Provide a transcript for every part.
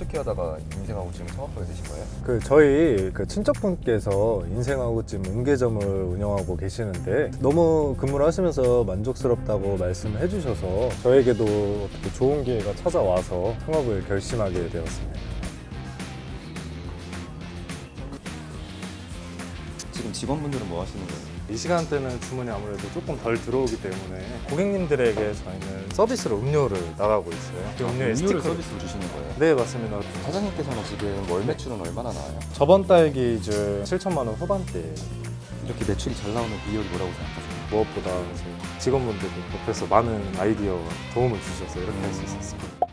어떻게 하다가 인생하고 지금 창업하게 되신 거예요? 그 저희 그 친척분께서 인생하고찜 은계점을 운영하고 계시는데 너무 근무를 하시면서 만족스럽다고 말씀을 해주셔서 저에게도 어떻게 좋은 기회가 찾아와서 창업을 결심하게 되었습니다. 지금 직원분들은 뭐 하시는 거예요? 이 시간대는 주문이 아무래도 조금 덜 들어오기 때문에 고객님들에게 저희는 서비스로 음료를 나가고 있어요. 그 음료에 음료를 스티커를 서비스로 주시는 거예요? 네 맞습니다. 사장님께서는 지금 월 매출은 얼마나 나와요? 저번 달 기준 7천만 원 후반대 이렇게 매출이 잘 나오는 비결이 뭐라고 생각하세요? 무엇보다 이제 직원분들이 옆에서 많은 아이디어와 도움을 주셔서 이렇게 할 수 있었습니다.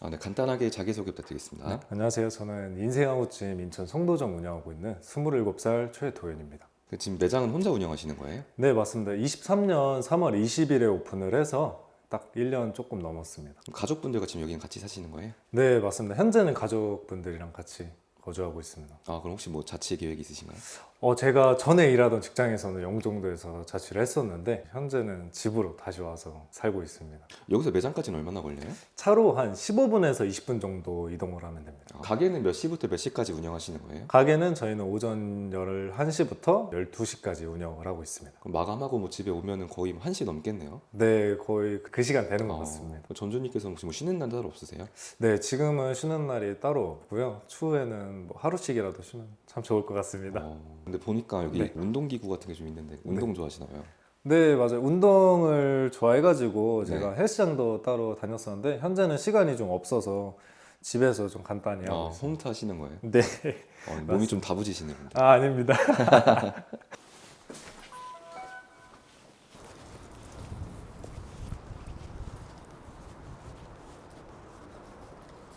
아, 네, 간단하게 자기소개 부탁드리겠습니다. 네, 안녕하세요. 저는 인생하우찜 인천 송도점 운영하고 있는 27살 최도현입니다. 그 지금 매장은 혼자 운영하시는 거예요? 네, 맞습니다. 23년 3월 20일에 오픈을 해서 딱 1년 조금 넘었습니다. 가족분들과 지금 여기는 같이 사시는 거예요? 네, 맞습니다. 현재는 가족분들이랑 같이 거주하고 있습니다. 아, 그럼 혹시 뭐 자취 계획 있으신가요? 어, 제가 전에 일하던 직장에서는 영종도에서 자취를 했었는데 현재는 집으로 다시 와서 살고 있습니다. 여기서 매장까지는 얼마나 걸려요? 차로 한 15분에서 20분 정도 이동을 하면 됩니다. 아, 가게는 몇 시부터 몇 시까지 운영하시는 거예요? 가게는 저희는 오전 11시부터 12시까지 운영을 하고 있습니다. 그럼 마감하고 뭐 집에 오면은 거의 1시 넘겠네요. 네, 거의 그 시간 되는 것 어, 같습니다. 전주님께서는 혹시 뭐 쉬는 날 따로 없으세요? 네, 지금은 쉬는 날이 따로 없고요. 추후에는 뭐 하루씩이라도 쉬면 참 좋을 것 같습니다. 어, 근데 보니까 여기 네. 운동기구 같은 게 좀 있는데 운동 좋아하시나 봐요. 네, 맞아요. 운동을 좋아해가지고 제가 네. 헬스장도 따로 다녔었는데 현재는 시간이 좀 없어서 집에서 좀 간단히 하고 아, 있습니다. 홈트 하시는 거예요? 네, 어, 몸이 좀 다부지시네요. 근데. 아 아닙니다.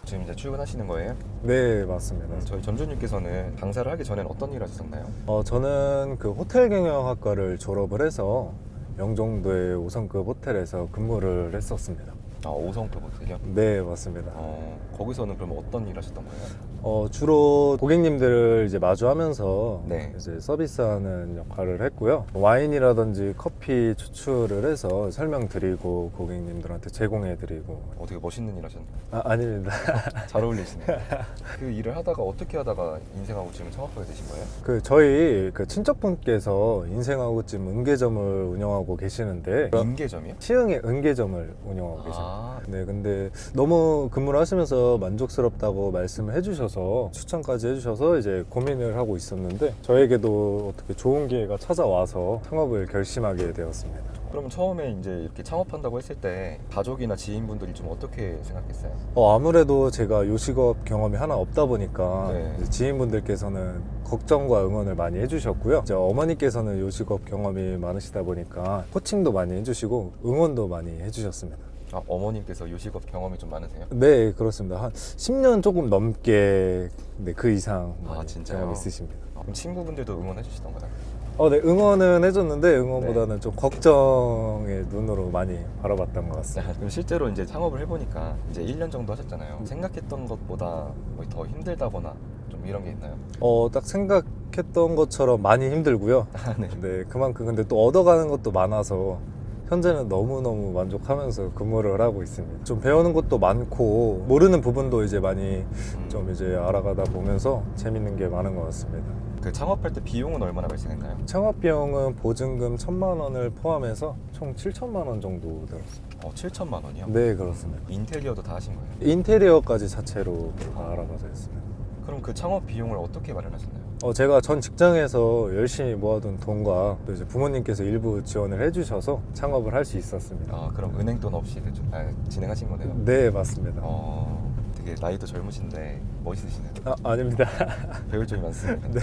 지금 이제 출근하시는 거예요? 네, 맞습니다. 저희 전주님께서는 강사를 하기 전에는 어떤 일을 하셨나요? 어, 저는 그 호텔 경영학과를 졸업을 해서 영종도의 5성급 호텔에서 근무를 했었습니다. 아, 5성급 호텔이요? 네, 맞습니다. 어, 거기서는 그럼 어떤 일 하셨던 거예요? 어, 주로 고객님들을 이제 마주하면서 네. 이제 서비스하는 역할을 했고요. 와인이라든지 커피 추출을 해서 설명드리고 고객님들한테 제공해드리고 어, 되게 멋있는 일 하셨네요. 아, 아닙니다. 잘 어울리시네요. 그 일을 하다가 어떻게 하다가 인생하고 지금 창업하게 되신 거예요? 그 저희 그 친척분께서 인생하고 찜 은계점을 운영하고 계시는데 인계점이요? 시흥에 은계점을 운영하고 계십니다. 아, 네, 근데 너무 근무를 하시면서 만족스럽다고 말씀을 해주셔서 추천까지 해주셔서 이제 고민을 하고 있었는데 저에게도 어떻게 좋은 기회가 찾아와서 창업을 결심하게 되었습니다. 그러면 처음에 이제 이렇게 창업한다고 했을 때 가족이나 지인분들이 좀 어떻게 생각했어요? 어, 아무래도 제가 요식업 경험이 하나 없다 보니까 네. 지인분들께서는 걱정과 응원을 많이 해주셨고요. 이제 어머니께서는 요식업 경험이 많으시다 보니까 코칭도 많이 해주시고 응원도 많이 해주셨습니다. 아, 어머님께서 요식업 경험이 좀 많으세요? 네, 그렇습니다. 한 10년 조금 넘게 네, 그 이상 아, 많이 진짜요? 경험이 있으십니다. 아, 그럼 친구분들도 응원해 주시던 거예요? 어, 네, 응원은 해줬는데 응원보다는 네. 좀 걱정의 눈으로 많이 바라봤던 것 같습니다. 그럼 실제로 이제 창업을 해보니까 이제 1년 정도 하셨잖아요. 음. 생각했던 것보다 뭐더 힘들다거나 좀 이런 게 있나요? 어, 딱 생각했던 것처럼 많이 힘들고요. 아, 네. 네, 그만큼 근데 또 얻어가는 것도 많아서 현재는 너무너무 만족하면서 근무를 하고 있습니다. 좀 배우는 것도 많고 모르는 부분도 이제 많이 좀 이제 알아가다 보면서 재밌는 게 많은 것 같습니다. 그 창업할 때 비용은 얼마나 발생했나요? 창업 비용은 보증금 천만 원을 포함해서 총 7천만 원 정도 들었습니다. 어, 7천만 원이요? 네, 그렇습니다. 인테리어도 다 하신 거예요? 인테리어까지 자체로 다 알아가서 했습니다. 그럼 그 창업 비용을 어떻게 마련하셨나요? 어, 제가 전 직장에서 열심히 모아둔 돈과 또 이제 부모님께서 일부 지원을 해주셔서 창업을 할 수 있었습니다. 아 그럼 은행 돈 없이 대충 아, 진행하신 거네요? 네, 맞습니다. 어 되게 나이도 젊으신데 멋있으시네요. 아, 아닙니다. 배울 점이 많습니다. 네.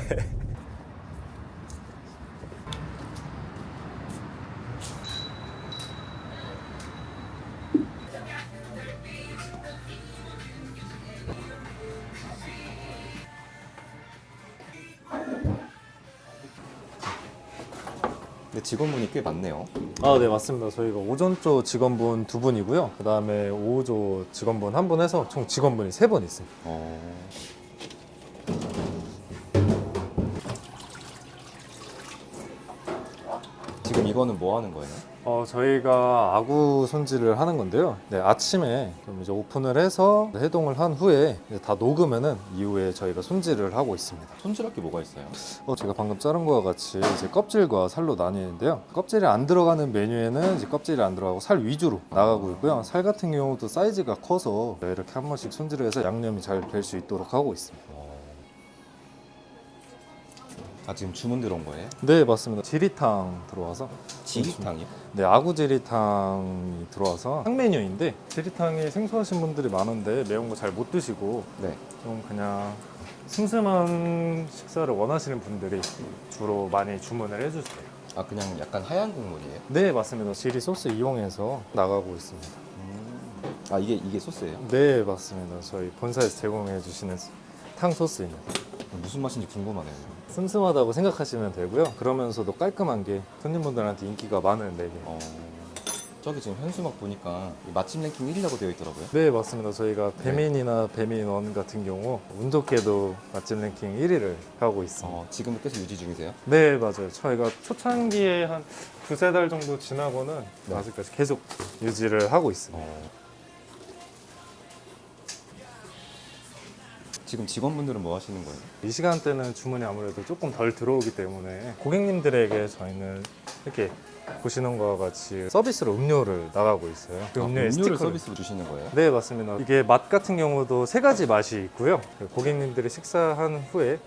근데 직원분이 꽤 많네요. 아, 네, 맞습니다. 저희가 오전조 직원분 두 분이고요. 그 다음에 오후조 직원분 한 분 해서 총 직원분이 세 분 있습니다. 어... 이거는 뭐 하는 거예요? 어, 저희가 아구 손질을 하는 건데요. 네, 아침에 좀 이제 오픈을 해서 해동을 한 후에 이제 다 녹으면은 이후에 저희가 손질을 하고 있습니다. 손질할 게 뭐가 있어요? 어, 제가 방금 자른 거와 같이 이제 껍질과 살로 나뉘는데요. 껍질이 안 들어가는 메뉴에는 이제 껍질이 안 들어가고 살 위주로 나가고 있고요. 살 같은 경우도 사이즈가 커서 이렇게 한 번씩 손질을 해서 양념이 잘 될 수 있도록 하고 있습니다. 아 지금 주문 들어온 거예요? 네, 맞습니다. 지리탕 들어와서 지리탕이요? 네, 아구 지리탕이 들어와서 한 메뉴인데 지리탕이 생소하신 분들이 많은데 매운 거 잘 못 드시고 네. 좀 그냥 슴슴한 식사를 원하시는 분들이 주로 많이 주문을 해주세요. 아 그냥 약간 하얀 국물이에요? 네, 맞습니다. 지리 소스 이용해서 나가고 있습니다. 아 이게 이게 소스예요? 네, 맞습니다. 저희 본사에서 제공해 주시는 탕 소스입니다. 무슨 맛인지 궁금하네요. 슴슴하다고 생각하시면 되고요. 그러면서도 깔끔한 게 손님분들한테 인기가 많은 메뉴. 어, 저기 지금 현수막 보니까 이 맛집 랭킹 1위라고 되어 있더라고요. 네 맞습니다. 저희가 배민이나 배민원 같은 경우 운 좋게도 맛집 랭킹 1위를 하고 있습니다. 어, 지금도 계속 유지 중이세요? 네 맞아요. 저희가 초창기에 한 두세 달 정도 지나고는 네. 아직까지 계속 유지를 하고 있습니다. 어. 지금 직원분들은 뭐 하시는 거예요? 이 시간대는 주문이 아무래도 조금 덜 들어오기 때문에 고객님들에게 저희는 이렇게 보시는 것과 같이 서비스로 음료를 나가고 있어요. 그 아, 음료에 음료를 스티커를 서비스로 주시는 거예요? 네 맞습니다. 이게 맛 같은 경우도 세 가지 맛이 있고요. 그 고객님들이 식사한 후에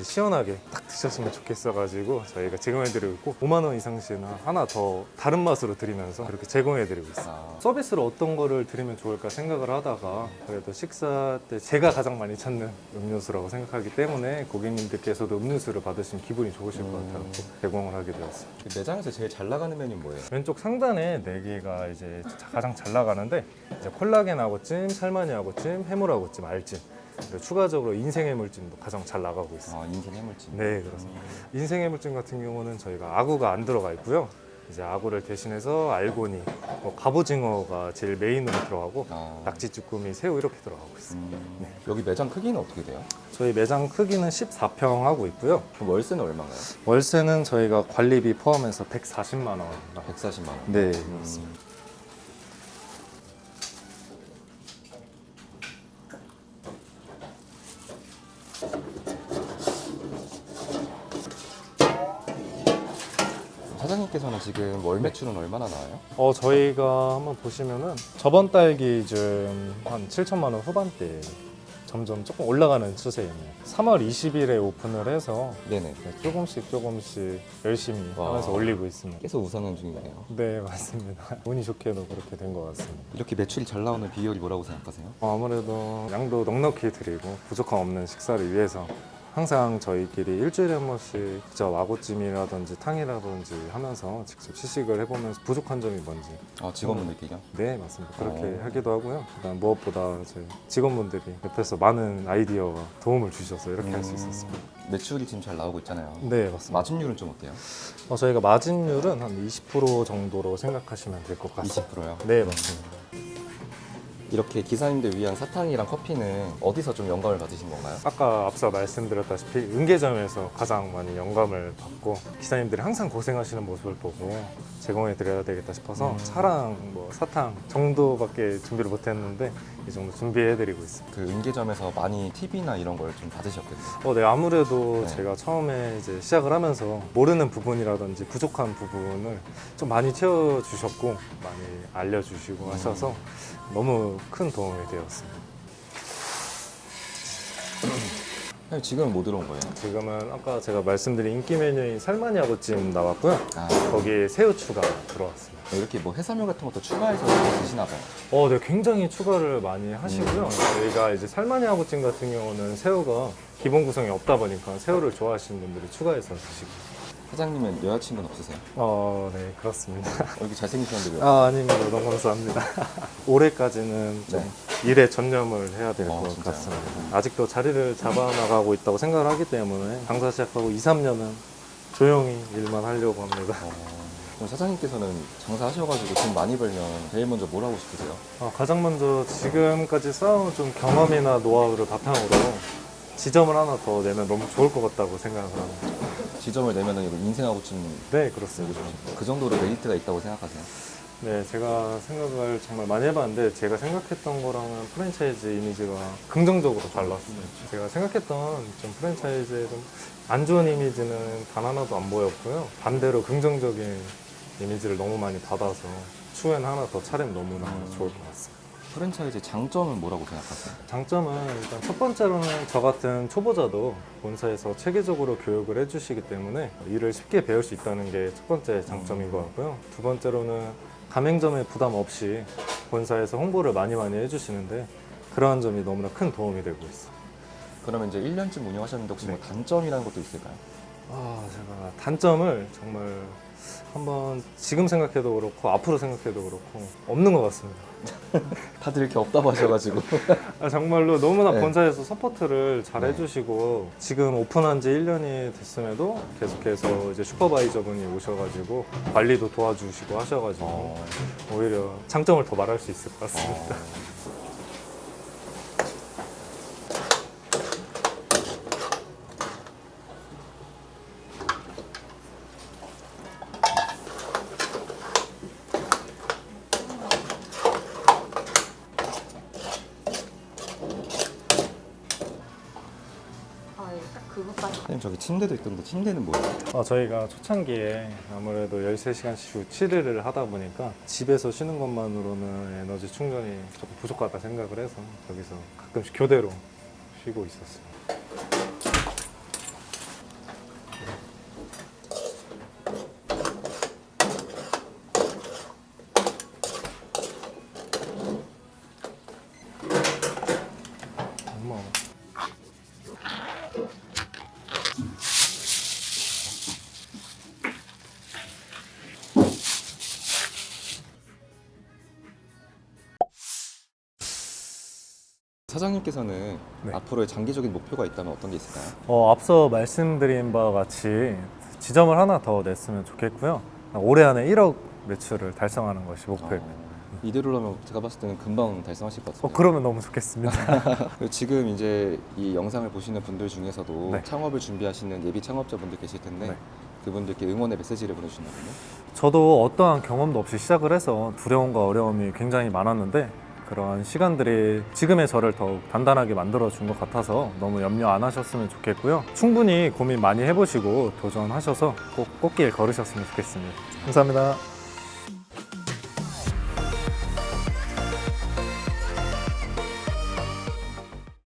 시원하게 딱 드셨으면 좋겠어가지고 저희가 제공해드리고 있고 5만 원 이상 시는 하나 더 다른 맛으로 드리면서 그렇게 제공해드리고 있어요. 아, 서비스로 어떤 거를 드리면 좋을까 생각을 하다가 그래도 식사 때 제가 가장 많이 찾는 음료수라고 생각하기 때문에 고객님들께서도 음료수를 받으시면 기분이 좋으실 것 음. 같아서 제공을 하게 되었습니다. 그 매장에서 제일 잘 나가는 메뉴는 뭐예요? 왼쪽 상단에 네 개가 이제 가장 잘 나가는데 이제 콜라겐 아구찜, 살마니 아구찜, 해물 아구찜, 알찜 추가적으로 인생 해물찜도 가장 잘 나가고 있습니다. 아, 인생 해물찜. 네 그렇습니다. 인생 해물찜 같은 경우는 저희가 아구가 안 들어가 있고요. 이제 아구를 대신해서 알고니, 뭐 갑오징어가 제일 메인으로 들어가고 아, 낙지 쭈꾸미, 새우 이렇게 들어가고 있습니다. 음, 여기 매장 크기는 어떻게 돼요? 저희 매장 크기는 14평 하고 있고요. 그럼 월세는 얼마인가요? 월세는 저희가 관리비 포함해서 140만 원. 140만 원. 네. 음, 사장님께서는 지금 월 매출은 얼마나 나와요? 어 저희가 한번 보시면은 저번 달 기준 한 7천만 원 후반대 점점 조금 올라가는 추세입니다. 3월 20일에 오픈을 해서 네네. 네, 조금씩 조금씩 열심히 와. 하면서 올리고 있습니다. 계속 우선은 중이네요. 네 맞습니다. 운이 좋게도 그렇게 된 것 같습니다. 이렇게 매출이 잘 나오는 비결이 뭐라고 생각하세요? 어, 아무래도 양도 넉넉히 드리고 부족함 없는 식사를 위해서 항상 저희끼리 일주일에 한 번씩 직접 아구찜이라든지 탕이라든지 하면서 직접 시식을 해보면서 부족한 점이 뭔지 아, 직원분들끼리요? 네 맞습니다 그렇게 어. 하기도 하고요 그다음 무엇보다 저희 직원분들이 옆에서 많은 아이디어와 도움을 주셔서 이렇게 할수 음, 있었습니다 매출이 지금 잘 나오고 있잖아요. 네 맞습니다 마진율은 좀 어때요? 어, 저희가 마진율은 한 20% 정도로 생각하시면 될 것 같습니다 20%요? 네 맞습니다 이렇게 기사님들 위한 사탕이랑 커피는 어디서 좀 영감을 받으신 건가요? 아까 앞서 말씀드렸다시피 은계점에서 가장 많이 영감을 받고 기사님들이 항상 고생하시는 모습을 보고 제공해 드려야 되겠다 싶어서 음. 차랑 뭐 사탕 정도밖에 준비를 못 했는데 이 정도 준비해 드리고 있습니다. 그 은계점에서 많이 팁이나 이런 걸 좀 받으셨겠네요. 어, 네 아무래도 네. 제가 처음에 이제 시작을 하면서 모르는 부분이라든지 부족한 부분을 좀 많이 채워 주셨고 많이 알려 주시고 음. 하셔서 너무 큰 도움이 되었습니다. 사장님 지금은 뭐 들어온 거예요? 지금은 아까 제가 말씀드린 인기 메뉴인 살마니 아구찜 나왔고요. 아, 거기에 새우 추가 들어왔습니다. 이렇게 뭐 해산물 같은 것도 추가해서 드시나 봐요. 어, 네, 굉장히 추가를 많이 음. 하시고요. 저희가 이제 살마니 아구찜 같은 경우는 새우가 기본 구성이 없다 보니까 새우를 좋아하시는 분들이 추가해서 드시고. 사장님은 여자친구는 없으세요? 어, 네, 그렇습니다. 얼굴 잘생기셨는데 왜? 아, 아닙니다. 너무 감사합니다. 올해까지는 좀 네. 일에 전념을 해야 될것 어, 진짜요? 같습니다. 아직도 자리를 잡아나가고 있다고 생각을 하기 때문에 장사 시작하고 2, 3년은 조용히 일만 하려고 합니다. 어, 그럼 사장님께서는 장사하셔가지고 돈 많이 벌면 제일 먼저 뭘 하고 싶으세요? 어, 가장 먼저 지금까지 쌓아온 좀 경험이나 노하우를 바탕으로 지점을 하나 더 내면 너무 좋을 것 같다고 생각을 합니다. 지점을 내면은 이거 인생하고 좀 네, 그렇습니다. 그 정도로 메리트가 있다고 생각하세요? 네, 제가 생각을 정말 많이 해봤는데 제가 생각했던 거랑은 프랜차이즈 이미지가 긍정적으로 잘 나왔습니다. 제가 생각했던 좀 프랜차이즈의 좀 안 좋은 이미지는 단 하나도 안 보였고요. 반대로 긍정적인 이미지를 너무 많이 받아서 추후엔 하나 더 차리면 너무나 좋을 것 같습니다. 프랜차이즈 장점은 뭐라고 생각하세요? 장점은 일단 첫 번째로는 저 같은 초보자도 본사에서 체계적으로 교육을 해주시기 때문에 일을 쉽게 배울 수 있다는 게 첫 번째 장점인 것 같고요. 두 번째로는 가맹점에 부담 없이 본사에서 홍보를 많이 많이 해주시는데 그러한 점이 너무나 큰 도움이 되고 있어요. 그러면 이제 1년쯤 운영하셨는데 혹시 뭐 네. 단점이라는 것도 있을까요? 아, 제가 단점을 정말 한번 지금 생각해도 그렇고 앞으로 생각해도 그렇고 없는 것 같습니다. 다들 이렇게 없다고 하셔가지고 아, 정말로 너무나 네. 본사에서 서포트를 잘 네. 해주시고 지금 오픈한 지 1년이 됐음에도 계속해서 이제 슈퍼바이저 분이 오셔가지고 관리도 도와주시고 하셔가지고 어, 오히려 장점을 더 말할 수 있을 것 같습니다. 아, 예, 딱 그것까지. 선생님 저기 침대도 있던데 침대는 뭐예요? 어, 저희가 초창기에 아무래도 13시간씩 치료를 하다 보니까 집에서 쉬는 것만으로는 에너지 충전이 조금 부족하다 생각을 해서 여기서 가끔씩 교대로 쉬고 있었어요. 사장님께서는 네. 앞으로의 장기적인 목표가 있다면 어떤 게 있을까요? 어, 앞서 말씀드린 바와 같이 지점을 하나 더 냈으면 좋겠고요. 올해 안에 1억 매출을 달성하는 것이 목표입니다. 어, 이대로라면 제가 봤을 때는 금방 달성하실 것 같아요. 어, 그러면 너무 좋겠습니다. 지금 이제 이 영상을 보시는 분들 중에서도 네. 창업을 준비하시는 예비 창업자분들 계실 텐데 네. 그분들께 응원의 메시지를 보내주신다면요? 저도 어떠한 경험도 없이 시작을 해서 두려움과 어려움이 굉장히 많았는데 그러한 시간들이 지금의 저를 더욱 단단하게 만들어 준 것 같아서 너무 염려 안 하셨으면 좋겠고요. 충분히 고민 많이 해보시고 도전하셔서 꼭 꽃길 걸으셨으면 좋겠습니다. 감사합니다.